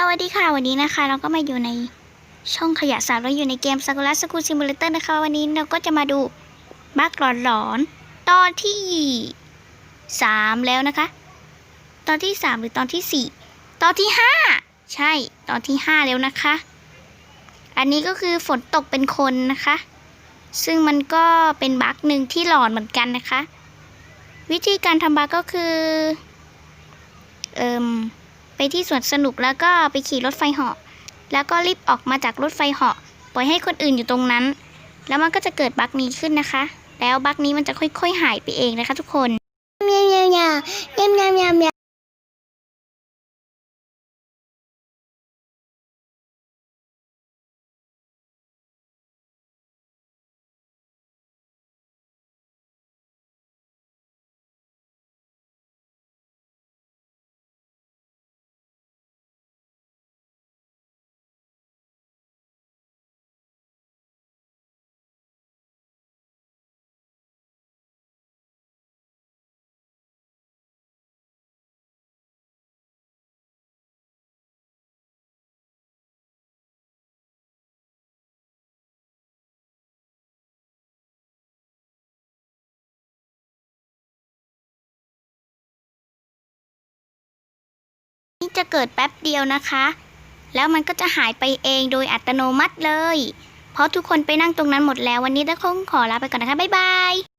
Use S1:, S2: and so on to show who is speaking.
S1: สวัสดีค่ะวันนี้นะคะ เราก็มาอยู่ในช่องขยะสามเราอยู่ในเกม s a k u r a School Simulator นะคะ วันนี้เราก็จะมาดูบักหลอนๆตอนที่สามแล้วนะคะ ตอนที่สามหรือตอนที่สี่ตอนที่ห้าใช่ตอนที่ห้าแล้วนะคะ อันนี้ก็คือฝนตกเป็นคนนะคะ ซึ่งมันก็เป็นบักหนึ่งที่หลอนเหมือนกันนะคะ วิธีการทำบักก็คือ เอิม ไปที่สวนสนุกแล้วก็ไปขี่รถไฟเหาะ แล้วก็รีบออกมาจากรถไฟเหาะ ปล่อยให้คนอื่นอยู่ตรงนั้น แล้วมันก็จะเกิดบั๊กนี้ขึ้นนะคะ แล้วบั๊กนี้มันจะค่อยๆหายไปเองนะคะทุกคน นี้จะเกิดแป๊บเดียวนะคะ แล้วมันก็จะหายไปเองโดยอัตโนมัติเลย เพราะทุกคนไปนั่งตรงนั้นหมดแล้ววันนี้ต้องขอลาไปก่อนนะคะ บ๊ายบาย